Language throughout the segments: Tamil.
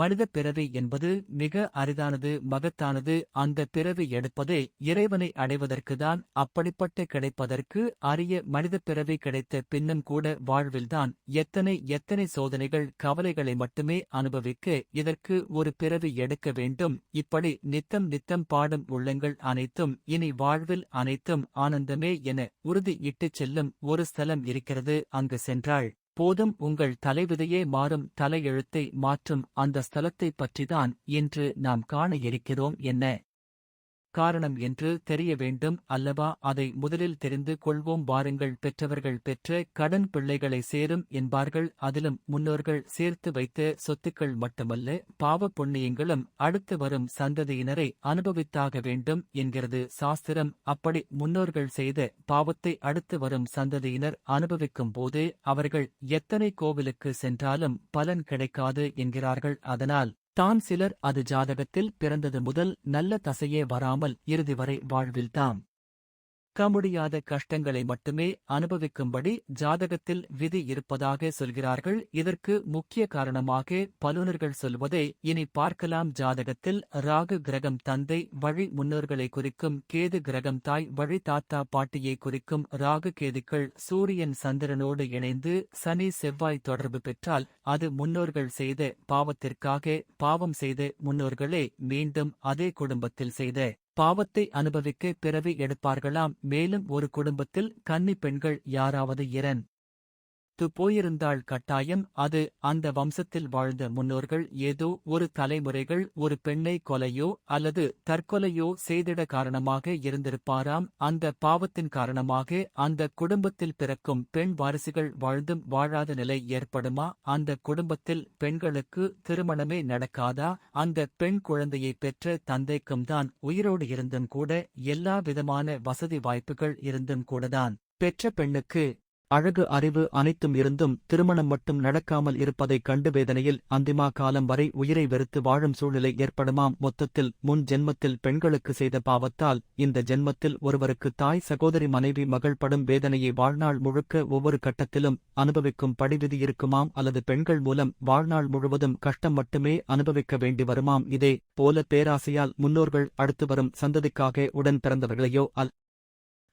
மனித பிறவி என்பது மிக அரிதானது மகத்தானது. அந்த பிறவி எடுப்பதே இறைவனை அடைவதற்குதான் அப்படிப்பட்ட கிடைப்பதற்கு அரிய மனித பிறவி கிடைத்த பின்னும் கூட வாழ்வில்தான். எத்தனை எத்தனை சோதனைகள் கவலைகளை மட்டுமே அனுபவிக்க இதற்கு ஒரு பிறவி எடுக்க வேண்டும். இப்படி நித்தம் நித்தம் பாடும் உள்ளங்கள் அனைத்தும் இனி வாழ்வில் அனைத்தும் ஆனந்தமே என உறுதி இட்டுச் செல்லும் ஒரு ஸ்தலம் இருக்கிறது. அங்கு சென்றாள். போதும் உங்கள் தலைவிதையே மாறும் தலையெழுத்தை மாற்றும் அந்த ஸ்தலத்தைப் பற்றிதான் இன்று நாம் காண இருக்கிறோம் என்ன? காரணம் என்று தெரிய வேண்டும் அல்லவா? அதை முதலில் தெரிந்து கொள்வோம். வாருங்கள் பெற்றவர்கள் பெற்ற கடன் பிள்ளைகளை சேரும் என்பார்கள். அதிலும் முன்னோர்கள் சேர்த்து வைத்த சொத்துக்கள் மட்டுமல்ல பாவ புண்ணியங்களும் அடுத்து வரும் சந்ததியினரை அனுபவித்தாக வேண்டும் என்கிறது சாஸ்திரம். அப்படி முன்னோர்கள் செய்த பாவத்தை அடுத்து வரும் சந்ததியினர் அனுபவிக்கும் போது அவர்கள் எத்தனை கோவிலுக்கு சென்றாலும் பலன் கிடைக்காது என்கிறார்கள். அதனால் தான் சிலர் அது ஜாதகத்தில் பிறந்தது முதல் நல்ல தசையே வராமல் இறுதி வரை வாழ்வில்தாம். க முடியாத கஷ்டங்களை மட்டுமே அனுபவிக்கும்படி ஜாதகத்தில் விதி இருப்பதாக சொல்கிறார்கள். இதற்கு முக்கிய காரணமாக பலுனர்கள் சொல்வதை இனி பார்க்கலாம். ஜாதகத்தில் ராகு கிரகம் தந்தை வழி முன்னோர்களை குறிக்கும் கேது கிரகம் தாய் வழி தாத்தா பாட்டியை குறிக்கும் ராகு கேதுக்கள் சூரியன் சந்திரனோடு இணைந்து சனி செவ்வாய் தொடர்பு பெற்றால் அது முன்னோர்கள் செய்த பாவத்திற்காக பாவம் செய்த முன்னோர்களே மீண்டும் அதே குடும்பத்தில் செய்த பாவத்தை அனுபவிக்க பிறவி எடுப்பார்களாம். மேலும் ஒரு குடும்பத்தில் கன்னி பெண்கள் யாராவது இரண் து போயிருந்தால் கட்டாயம் அது அந்த வம்சத்தில் வாழ்ந்த முன்னோர்கள் ஏதோ ஒரு தலைமுறைகள் ஒரு பெண்ணை கொலையோ அல்லது தற்கொலையோ செய்திட காரணமாக இருந்திருப்பாராம். அந்த பாவத்தின் காரணமாக அந்த குடும்பத்தில் பிறக்கும் பெண் வாரிசுகள் வாழ்ந்தும் வாழாத நிலை ஏற்படுமா? அந்த குடும்பத்தில் பெண்களுக்கு திருமணமே நடக்காதா? அந்த பெண் குழந்தையை பெற்ற தந்தைக்கும் தான் உயிரோடு இருந்தும் கூட எல்லா விதமான வசதி வாய்ப்புகள் இருந்தும் கூடதான் பெற்ற பெண்ணுக்கு அழகு அறிவு அனைத்தும் இருந்தும் திருமணம் மட்டும் நடக்காமல் இருப்பதைக் கண்டு வேதனையில் அந்திமா காலம் வரை உயிரை வெறுத்து வாழும் சூழ்நிலை ஏற்படுமாம். மொத்தத்தில் முன் ஜென்மத்தில் பெண்களுக்கு செய்த பாவத்தால் இந்த ஜென்மத்தில் ஒருவருக்கு தாய் சகோதரி மனைவி மகள் படும் வேதனையை வாழ்நாள் முழுக்க ஒவ்வொரு கட்டத்திலும் அனுபவிக்கும் படிவிதி இருக்குமாம். அல்லது பெண்கள் மூலம் வாழ்நாள் முழுவதும் கஷ்டம் மட்டுமே அனுபவிக்க வேண்டி வருமாம். இதே போல பேராசையால் முன்னோர்கள் அடுத்து வரும் சந்ததிக்காக உடன் பிறந்தவர்களையோ அல்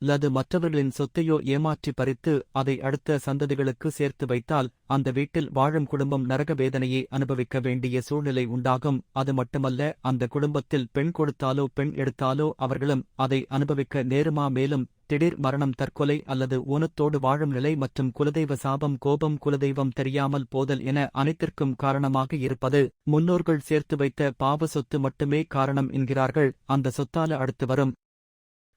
அல்லது மற்றவர்களின் சொத்தையோ ஏமாற்றி பறித்து அதை அடுத்த சந்ததிகளுக்கு சேர்த்து வைத்தால் அந்த வீட்டில் வாழும் குடும்பம் நரக வேதனையை அனுபவிக்க வேண்டிய சூழ்நிலை உண்டாகும். அது மட்டுமல்ல அந்த குடும்பத்தில் பெண் கொடுத்தாலோ பெண் எடுத்தாலோ அவர்களும் அதை அனுபவிக்க நேருமா மேலும் திடீர் மரணம் தற்கொலை அல்லது ஊனத்தோடு வாழும் நிலை மற்றும் குலதெய்வ சாபம் கோபம் குலதெய்வம் தெரியாமல் போதல் என அனைத்திற்கும் காரணமாக இருப்பது. முன்னோர்கள் சேர்த்து வைத்த பாவ சொத்து மட்டுமே காரணம் என்கிறார்கள். அந்த சொத்தால அடுத்து வரும்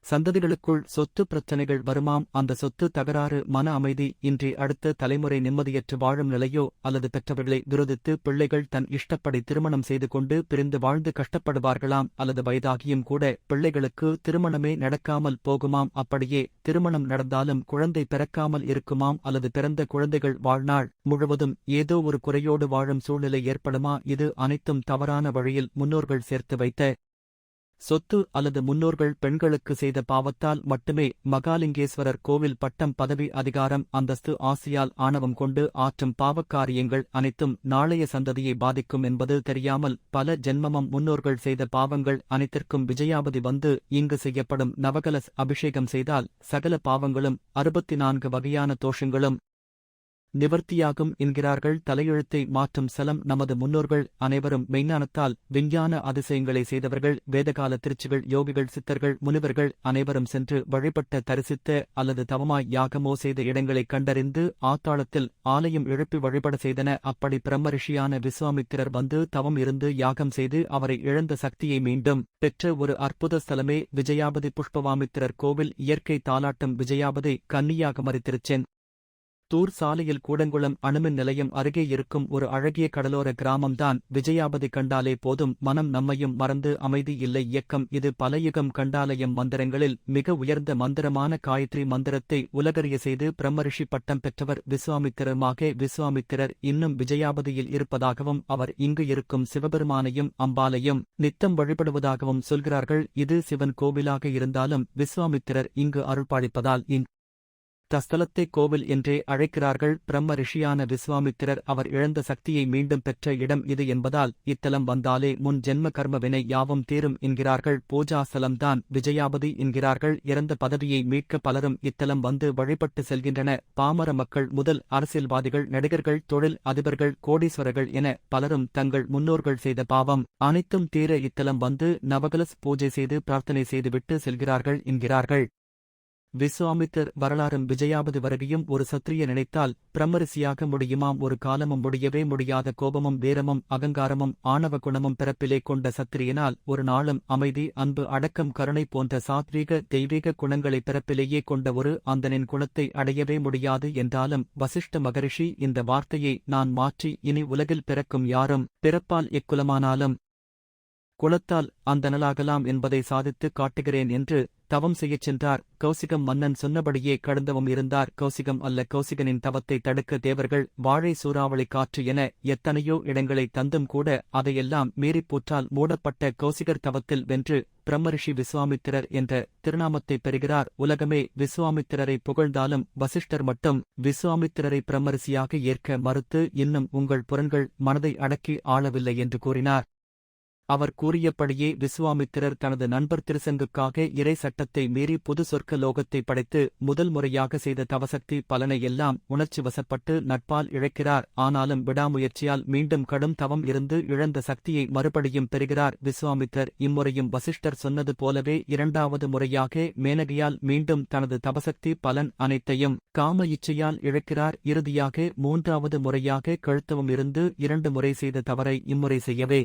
சந்ததிகளுக்குள் சொத்து பிரச்சனைகள் வருமாம். அந்த சொத்து தகராறு மன அமைதி இன்றி அடுத்த தலைமுறை நிம்மதியற்று வாழும் நிலையோ அல்லது பெற்றவர்களை துரதித்து பிள்ளைகள் தன் இஷ்டப்படி திருமணம் செய்து கொண்டு பிரிந்து வாழ்ந்து கஷ்டப்படுவார்களாம் அல்லது வயதாகியும் கூட பிள்ளைகளுக்கு திருமணமே நடக்காமல் போகுமாம். அப்படியே திருமணம் நடந்தாலும் குழந்தை பிறக்காமல் இருக்குமாம் அல்லது பிறந்த குழந்தைகள் வாழ்நாள் முழுவதும் ஏதோ ஒரு குறையோடு வாழும் சூழ்நிலை ஏற்படுமா? இது அனைத்தும் தவறான வழியில் முன்னோர்கள் சேர்த்து வைத்த சொத்து அல்லது முன்னோர்கள் பெண்களுக்கு செய்த பாவத்தால் மட்டுமே மகாலிங்கேஸ்வரர் கோவில் பட்டம் பதவி அதிகாரம் அந்தஸ்து ஆசியால் ஆணவம் கொண்டு ஆற்றும் பாவக்காரியங்கள் அனைத்தும் நாளைய சந்ததியை பாதிக்கும் என்பது தெரியாமல் பல ஜென்மமும் முன்னோர்கள் செய்த பாவங்கள் அனைத்திற்கும் விஜயாபதி வந்து இங்கு செய்யப்படும் நவகலஸ் அபிஷேகம் செய்தால் சகல பாவங்களும் அறுபத்தி நான்கு வகையான தோஷங்களும் நிவர்த்தியாகும் என்கிறார்கள். தலையெழுத்தை மாற்றும் சலம் நமது முன்னோர்கள் அனைவரும் மெய்ஞானத்தால் விஞ்ஞான அதிசயங்களை செய்தவர்கள் வேதகால திருச்சிகள் யோகிகள் சித்தர்கள் முனிவர்கள் அனைவரும் சென்று வழிபட்ட தரிசித்த அல்லது தவமாய் யாகமோ செய்த இடங்களைக் கண்டறிந்து ஆத்தாளத்தில் ஆலயம் எழுப்பி வழிபட செய்தன அப்படி பிரம்மரிஷியான விஸ்வாமித்திரர் வந்து தவம் இருந்து யாகம் செய்து அவரை இழந்த சக்தியை மீண்டும் பெற்ற ஒரு அற்புத ஸ்தலமே விஜயாபதி புஷ்பவாமித்திரர் கோவில் இயற்கை தாலாட்டம் விஜயாபதி கன்னியாகுமரி திருச்சென். தூர் சாலையில் கூடங்குளம் அணுமின் நிலையம் அருகே இருக்கும் ஒரு அழகிய கடலோர கிராமம்தான் விஜயாபதி கண்டாலே போதும் மனம் நம்மையும் மறந்து அமைதி இல்லை இயக்கம். இது பலயுகம் கண்டாலயம் மந்திரங்களில் மிக உயர்ந்த மந்திரமான காயத்ரி மந்திரத்தை உலகறிய செய்து பிரம்மரிஷி பட்டம் பெற்றவர் விஸ்வாமித்திரமாக விஸ்வாமித்திரர் இன்னும் விஜயாபதியில் இருப்பதாகவும் அவர் இங்கு இருக்கும் சிவபெருமானையும் அம்பாலையும் நித்தம் வழிபடுவதாகவும் சொல்கிறார்கள். இது சிவன் கோவிலாக இருந்தாலும் விஸ்வாமித்திரர் இங்கு அருள்பாளிப்பதால் இன் தஸ்தலத்தை கோவில் என்றே அழைக்கிறார்கள். பிரம்ம ரிஷியான விஸ்வாமித்திரர் அவர் இழந்த சக்தியை மீண்டும் பெற்ற இடம் இது என்பதால் இத்தலம் வந்தாலே முன் ஜென்ம கர்ம வினை யாவும் தீரும் என்கிறார்கள். பூஜாஸ்தலம்தான் விஜயாபதி என்கிறார்கள். இறந்த பதவியை மீட்க பலரும் இத்தலம் வந்து வழிபட்டு செல்கின்றன. பாமர மக்கள் முதல் அரசியல்வாதிகள் நடிகர்கள் தொழில் அதிபர்கள் கோடீஸ்வரர்கள் என பலரும் தங்கள் முன்னோர்கள் செய்த பாவம். அனைத்தும் தீர இத்தலம் வந்து நவகலஸ் பூஜை செய்து பிரார்த்தனை செய்துவிட்டு செல்கிறார்கள் என்கிறார்கள். விஸ்வாமித்தர் வரலாறும் விஜயாபதி வரவியும் ஒரு சத்திரிய நினைத்தால் பிரம்மரிசியாக முடியுமாம். ஒரு காலமும் முடியவே முடியாத கோபமும் வீரமும் அகங்காரமும் ஆணவ குணமும் பிறப்பிலே கொண்ட சத்திரியனால் ஒரு நாளும் அமைதி அன்பு அடக்கம் கருணை போன்ற சாத்வீக தெய்வீக குணங்களை பிறப்பிலேயே கொண்ட ஒரு அந்தனின் குணத்தை அடையவே முடியாது என்றாலும் வசிஷ்ட மகரிஷி இந்த வார்த்தையை நான் மாற்றி இனி உலகில் பிறக்கும் யாரும் பிறப்பால் எக்குலமானாலும் குலத்தால் அந்தனலாகலாம் என்பதை சாதித்துக் காட்டுகிறேன் என்று தவம் செய்யச் சென்றார். கௌசிகம் மன்னன் சொன்னபடியே கடந்தவம் இருந்தார். கௌசிகம் அல்ல கௌசிகனின் தவத்தை தடுக்க தேவர்கள் வாழை சூறாவளி காற்று என எத்தனையோ இடங்களை தந்தும் கூட அதையெல்லாம் மீறிப் போற்றால் மூடப்பட்ட கௌசிகர் தவத்தில் வென்று பிரம்மரிஷி விஸ்வாமித்திரர் என்ற திருநாமத்தை பெறுகிறார். உலகமே விஸ்வாமித்திரரை புகழ்ந்தாலும் வசிஷ்டர் மட்டும் விஸ்வாமித்திரரை பிரம்மரிசியாக ஏற்க மறுத்து இன்னும் உங்கள் புறன்கள் மனதை அடக்கி ஆளவில்லை என்று கூறினார். அவர் கூறியபடியே விசுவாமித்திரர் தனது நண்பர் திருசங்குக்காக இறை சட்டத்தை மீறி புது சொர்க்க லோகத்தை படைத்து முதல் முறையாக செய்த தவசக்தி பலனை எல்லாம் உணர்ச்சி வசப்பட்டு நட்பால் இழைக்கிறார். ஆனாலும் விடாமுயற்சியால் மீண்டும் கடும் தவம் இருந்து இழந்த சக்தியை மறுபடியும் பெறுகிறார் விஸ்வாமித்தர் இம்முறையும் வசிஷ்டர் சொன்னது போலவே இரண்டாவது முறையாக மேனகையால் மீண்டும் தனது தபசக்தி பலன் அனைத்தையும் காம இச்சையால் இழக்கிறார். இறுதியாக மூன்றாவது முறையாக கழுத்தவம் இருந்து இரண்டு முறை செய்த தவறை இம்முறை செய்யவே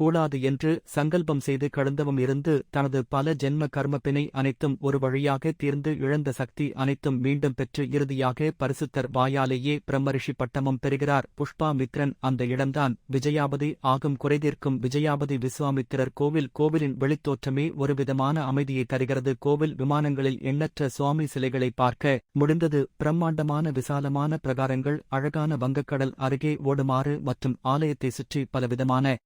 கூடாது என்று சங்கல்பம் செய்து கடந்தவும் இருந்து தனது பல ஜென்ம கர்மப்பினை அனைத்தும் ஒரு வழியாக தீர்ந்து இழந்த சக்தி அனைத்தும் மீண்டும் பெற்று இறுதியாக பரிசுத்தர் வாயாலேயே பிரம்மரிஷி பட்டமும் பெறுகிறார். புஷ்பா மித்ரன் அந்த இடம்தான் விஜயாபதி ஆகும் குறைதீர்க்கும் விஜயாபதி விஸ்வாமித்திரர் கோவில். கோவிலின் வெளித்தோற்றமே ஒருவிதமான அமைதியை தருகிறது. கோவில் விமானங்களில் எண்ணற்ற சுவாமி சிலைகளை பார்க்க முடிந்தது. பிரம்மாண்டமான விசாலமான பிரகாரங்கள் அழகான வங்கக்கடல் அருகே ஓடுமாறு மற்றும் ஆலயத்தை சுற்றி பலவிதமான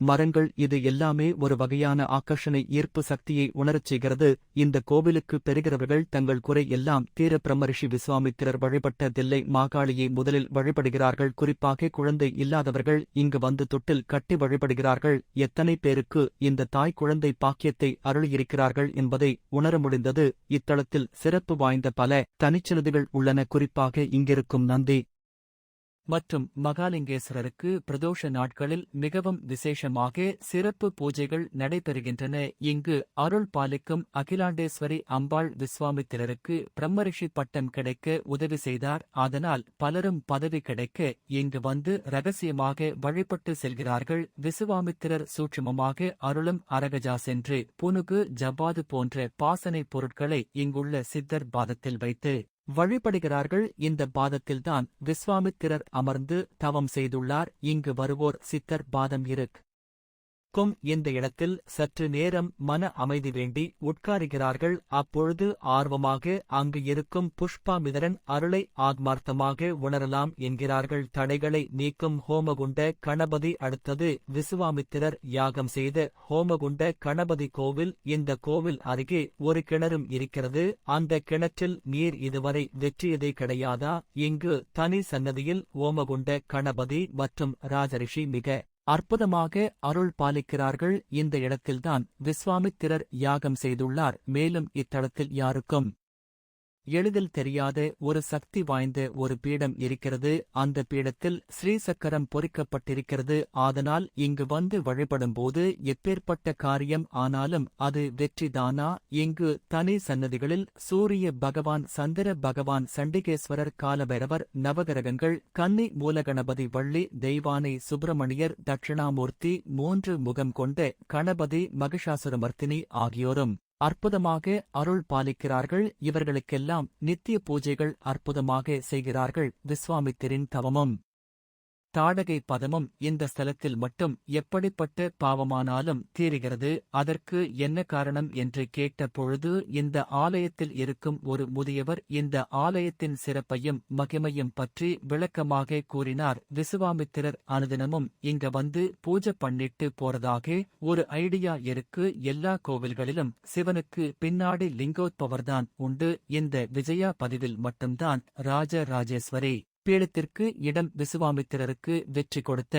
மரங்கள் இது எல்லாமே ஒரு வகையான ஆக்கர்ஷணை ஈர்ப்பு சக்தியை உணரச் செய்கிறது. இந்த கோவிலுக்கு பெறுகிறவர்கள் தங்கள் குறை எல்லாம் தீர பிரம்மரிஷி விஸ்வாமித்திரர் வழிபட்ட தில்லை மாகாளியை முதலில் வழிபடுகிறார்கள். குறிப்பாக குழந்தை இல்லாதவர்கள் இங்கு வந்து தொட்டில் கட்டி வழிபடுகிறார்கள். எத்தனை பேருக்கு இந்த தாய் குழந்தை பாக்கியத்தை அருளியிருக்கிறார்கள் என்பதை உணர முடிந்தது. இத்தலத்தில் சிறப்பு வாய்ந்த பல தனிச்சலுதிகள் உள்ளன. குறிப்பாக இங்கிருக்கும் நந்தி மற்றும் மகாலிங்கேஸ்வரருக்கு பிரதோஷ நாட்களில் மிகவும் விசேஷமாக சிறப்பு பூஜைகள் நடைபெறுகின்றன. இங்கு அருள் பாலிக்கும் அகிலாண்டேஸ்வரி அம்பாள் விஸ்வாமித்திரருக்கு பிரம்மரிஷி பட்டம் கிடைக்க உதவி செய்தார். அதனால் பலரும் பதவி கிடைக்க இங்கு வந்து ரகசியமாக வழிபட்டு செல்கிறார்கள். விசுவாமித்திரர் சூட்சுமமாக அருளும் அரகஜா சென்று புனுகு ஜபாது போன்ற பாசனை பொருட்களை இங்குள்ள சித்தர் பாதத்தில் வைத்து வழிபடுகிறார்கள். இந்த பாதத்தில்தான் விஸ்வாமித்திரர் அமர்ந்து தவம் செய்துள்ளார். இங்கு வருவோர் சித்தர் பாதம் இருக் கும் இந்த இடத்தில் சற்று நேரம் மன அமைதி வேண்டி உட்காருகிறார்கள் அப்பொழுது ஆர்வமாக அங்கு இருக்கும் புஷ்பாமிதரன் அருளை ஆத்மார்த்தமாக உணரலாம் என்கிறார்கள். தடைகளை நீக்கும் ஹோமகுண்ட கணபதி அடுத்தது விசுவாமித்திரர் யாகம் செய்த ஹோமகுண்ட கணபதி கோவில் இந்த கோவில் அருகே ஒரு கிணறும் இருக்கிறது. அந்த கிணற்றில் நீர் இதுவரை வெற்றியதே கிடையாதா? இங்கு தனி சன்னதியில் ஓமகுண்ட கணபதி மற்றும் ராஜரிஷி மிக அற்புதமாக அருள் பாலிக்கிறார்கள். இந்த இடத்தில்தான் விஸ்வாமித்திரர் யாகம் செய்துள்ளார். மேலும் இத்தலத்தில் யாருக்கும் எளிதில் தெரியாத ஒரு சக்தி வாய்ந்த ஒரு பீடம் இருக்கிறது. அந்த பீடத்தில் ஸ்ரீசக்கரம் பொறிக்கப்பட்டிருக்கிறது. ஆதனால் இங்கு வந்து வழிபடும்போது எப்பேற்பட்ட காரியம் ஆனாலும் அது வெற்றிதானா? இங்கு தனி சன்னதிகளில் சூரிய பகவான் சந்திர பகவான் சண்டிகேஸ்வரர் காலபைரவர் நவகிரகங்கள் கன்னி மூலகணபதி வள்ளி தெய்வானை சுப்பிரமணியர் தட்சிணாமூர்த்தி மூன்று முகம் கொண்ட கணபதி மகிஷாசுரமர்த்தினி ஆகியோரும். அற்புதமாக அருள் பாலிக்கிறார்கள். இவர்களுக்கெல்லாம் நித்திய பூஜைகள் அற்புதமாக செய்கிறார்கள். விஸ்வாமித்திரின் தவமும். தாடகை பதமும் இந்த ஸ்தலத்தில் மட்டும் எப்படிப்பட்ட பாவமானாலும் தீருகிறது? அதற்கு என்ன காரணம் என்று கேட்ட பொழுது இந்த ஆலயத்தில் இருக்கும் ஒரு முதியவர் இந்த ஆலயத்தின் சிறப்பையும் மகிமையும் பற்றி விளக்கமாக கூறினார். விசுவாமித்திரர் அனுதினமும் இங்க வந்து பூஜை பண்ணிட்டு போறதாக ஒரு ஐடியா இருக்கு. எல்லா கோவில்களிலும் சிவனுக்கு பின்னாடி லிங்கோத்பவர்தான் உண்டு. இந்த விஜயா பதிவில் மட்டும்தான். ராஜராஜேஸ்வரி. பீடத்திற்கு இடம் விசுவாமித்திரருக்கு வெற்றி கொடுத்த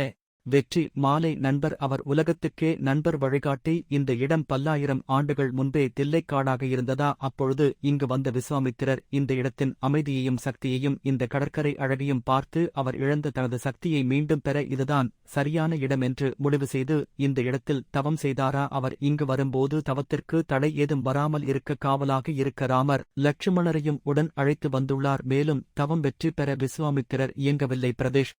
வெற்றி மாலை நண்பர் அவர் உலகத்துக்கே நண்பர் வழிகாட்டி இந்த இடம் பல்லாயிரம் ஆண்டுகள் முன்பே தில்லைக்காடாக இருந்ததா? அப்பொழுது இங்கு வந்த விஸ்வாமித்திரர் இந்த இடத்தின் அமைதியையும் சக்தியையும் இந்த கடற்கரை அழகையும் பார்த்து அவர் இழந்த தனது சக்தியை மீண்டும் பெற இதுதான் சரியான இடம் என்று முடிவு செய்து இந்த இடத்தில் தவம் செய்தாரா? அவர் இங்கு வரும்போது தவத்திற்கு தடை ஏதும் வராமல் இருக்க காவலாக இருக்க ராமர் லட்சுமணரையும் உடன் அழைத்து வந்துள்ளார். மேலும் தவம் வெற்றி பெற விஸ்வாமித்திரர் இயங்கவில்லை பிரதேஷ்.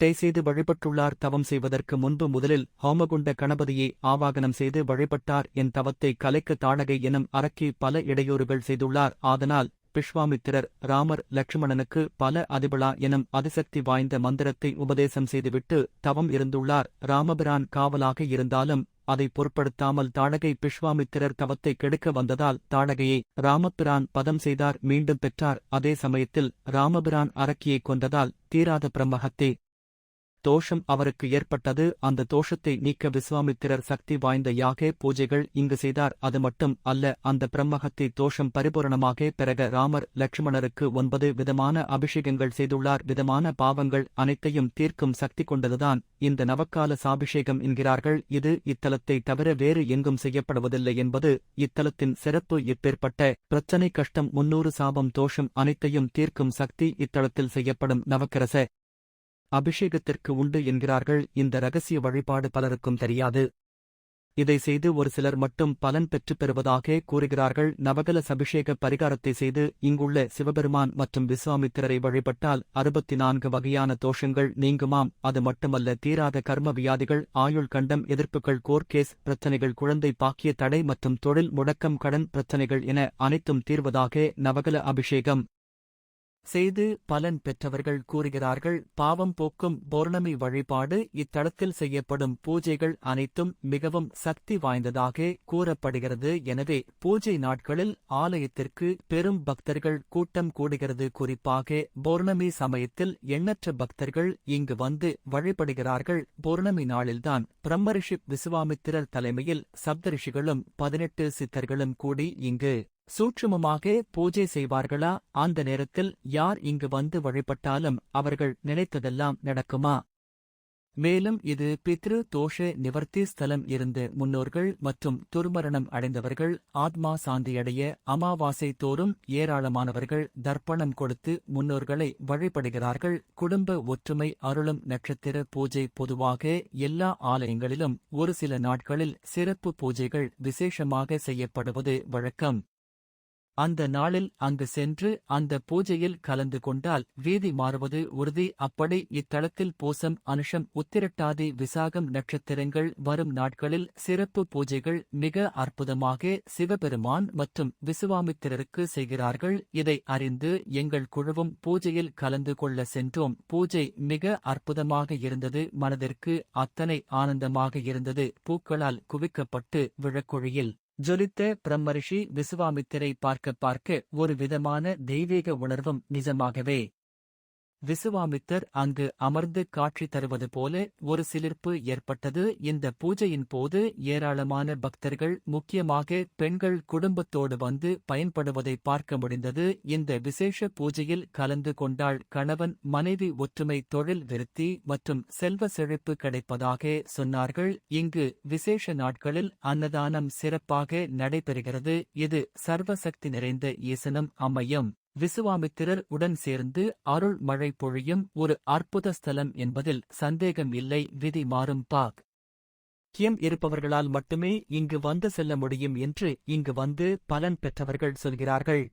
டை செய்து வழிபட்டுள்ளார். தவம் செய்வதற்கு முன்பு முதலில் ஹோமகுண்ட கணபதியை ஆவாகனம் செய்து வழிபட்டார். என் தவத்தை கலைக்க தாடகை எனும் அரக்கி பல இடையூறுகள் செய்துள்ளார். ஆதனால் பிஷ்வாமித்திரர் ராமர் லட்சுமணனுக்கு பல அதிபலா எனும் அதிசக்தி வாய்ந்த மந்திரத்தை உபதேசம் செய்துவிட்டு தவம் இருந்துள்ளார். ராமபிரான் காவலாக இருந்தாலும் அதை பொருட்படுத்தாமல் தாடகை பிஷ்வாமித்திரர் தவத்தை கெடுக்க வந்ததால் தாடகையை ராமபிரான் பதம் செய்தார். மீண்டும் பெற்றார். அதே சமயத்தில் ராமபிரான் அரக்கியை கொண்டதால் தீராத பிரம்மஹத்தே தோஷம் அவருக்கு ஏற்பட்டது. அந்த தோஷத்தை நீக்க விஸ்வாமித்திரர் சக்தி வாய்ந்த யாக பூஜைகள் இங்கு செய்தார். அது மட்டும் அல்ல அந்த பிரம்மஹத்தி தோஷம் பரிபூரணமாக பிறக ராமர் லட்சுமணருக்கு ஒன்பது விதமான அபிஷேகங்கள் செய்துள்ளார். விதமான பாவங்கள் அனைத்தையும் தீர்க்கும் சக்தி கொண்டதுதான். இந்த நவக்கால சாபிஷேகம் என்கிறார்கள். இது இத்தலத்தை தவிர வேறு எங்கும் செய்யப்படுவதில்லை என்பது இத்தலத்தின் சிறப்பு. இப்பேற்பட்ட பிரச்சனை கஷ்டம் முன்னூறு சாபம் தோஷம் அனைத்தையும் தீர்க்கும் சக்தி இத்தலத்தில் செய்யப்படும் நவக்கரச. அபிஷேகத்திற்கு உண்டு என்கிறார்கள். இந்த ரகசிய வழிபாடு பலருக்கும் தெரியாது. இதை செய்து ஒரு சிலர் மட்டும் பலன் பெற்றுப் பெறுவதாக கூறுகிறார்கள். நவகல அபிஷேக பரிகாரத்தை செய்து இங்குள்ள சிவபெருமான் மற்றும் விஸ்வாமித்திரரை வழிபட்டால் அறுபத்தி நான்கு வகையான தோஷங்கள் நீங்குமாம். அது மட்டுமல்ல தீராத கர்ம வியாதிகள் ஆயுள் கண்டம் எதிர்ப்புகள் கோர்கேஸ் பிரச்சனைகள் குழந்தை பாக்கிய தடை மற்றும் தொழில் முடக்கம் கடன் பிரச்சனைகள் என அனைத்தும் தீர்வதாக நவகல அபிஷேகம். செய்து பலன் பெற்றவர்கள் கூறுகிறார்கள். பாவம் போக்கும் பௌர்ணமி வழிபாடு இத்தலத்தில் செய்யப்படும் பூஜைகள் அனைத்தும் மிகவும் சக்தி வாய்ந்ததாக கூறப்படுகிறது. எனவே பூஜை நாட்களில் ஆலயத்திற்கு பெரும் பக்தர்கள் கூட்டம் கூடுகிறது. குறிப்பாக பௌர்ணமி சமயத்தில் எண்ணற்ற பக்தர்கள் இங்கு வந்து வழிபடுகிறார்கள். பௌர்ணமி நாளில்தான் பிரம்மரிஷி விசுவாமித்திரர் தலைமையில் சப்தரிஷிகளும் பதினெட்டு சித்தர்களும் கூடி இங்கு சூட்சுமமாக பூஜை செய்வார்களா? அந்த நேரத்தில் யார் இங்கு வந்து வழிபட்டாலும் அவர்கள் நினைத்ததெல்லாம் நடக்குமா? மேலும் இது பித்ரு தோஷ நிவர்த்தி ஸ்தலம் இருந்து முன்னோர்கள் மற்றும் துர்மரணம் அடைந்தவர்கள் ஆத்மா சாந்தியடைய அமாவாசை தோறும் ஏராளமானவர்கள் தர்ப்பணம் கொடுத்து முன்னோர்களை வழிபடுகிறார்கள். குடும்ப ஒற்றுமை அருளும் நட்சத்திர பூஜை பொதுவாக எல்லா ஆலயங்களிலும் ஒரு சில நாட்களில் சிறப்பு பூஜைகள் விசேஷமாக செய்யப்படுவது வழக்கம். அந்த நாளில் அங்கு சென்று அந்த பூஜையில் கலந்து கொண்டால் வீதி மாறுவது உறுதி. அப்படி இத்தலத்தில் பூசம் அனுஷம் உத்திரட்டாதி விசாகம் நட்சத்திரங்கள் வரும் நாட்களில் சிறப்பு பூஜைகள் மிக அற்புதமாக சிவபெருமான் மற்றும் விசுவாமித்திரருக்கு செய்கிறார்கள். இதை அறிந்து எங்கள் குழுவும் பூஜையில் கலந்து கொள்ள சென்றோம். பூஜை மிக அற்புதமாக இருந்தது. மனதிற்கு அத்தனை ஆனந்தமாக இருந்தது. பூக்களால் குவிக்கப்பட்டு விழக்குழியில் ஜொலித்த பிரம்மரிஷி விசுவாமித்திரை பார்க்க பார்க்க ஒரு விதமான தெய்வீக உணர்வும் நிஜமாகவே விசுவாமித்தர் அங்கு அமர்ந்து காட்சி தருவது போல ஒரு சிலிர்ப்பு ஏற்பட்டது. இந்த பூஜையின் போது ஏராளமான பக்தர்கள் முக்கியமாக பெண்கள் குடும்பத்தோடு வந்து பயன்படுவதை பார்க்க முடிந்தது. இந்த விசேஷ பூஜையில் கலந்து கொண்டால் கணவன் மனைவி ஒற்றுமை தொழில் விருத்தி மற்றும் செல்வ செழிப்பு கிடைப்பதாக சொன்னார்கள். இங்கு விசேஷ நாட்களில் அன்னதானம் சிறப்பாக நடைபெறுகிறது. இது சர்வசக்தி நிறைந்த ஈசனம் அமையும். விசுவாமித்திரர் உடன் சேர்ந்து அருள் மழை பொழியும் ஒரு அற்புத ஸ்தலம் என்பதில் சந்தேகம் இல்லை விதி மாறும் பாக். கியம் இருப்பவர்களால் மட்டுமே இங்கு வந்து செல்ல முடியும் என்று இங்கு வந்து பலன் பெற்றவர்கள் சொல்கிறார்கள்.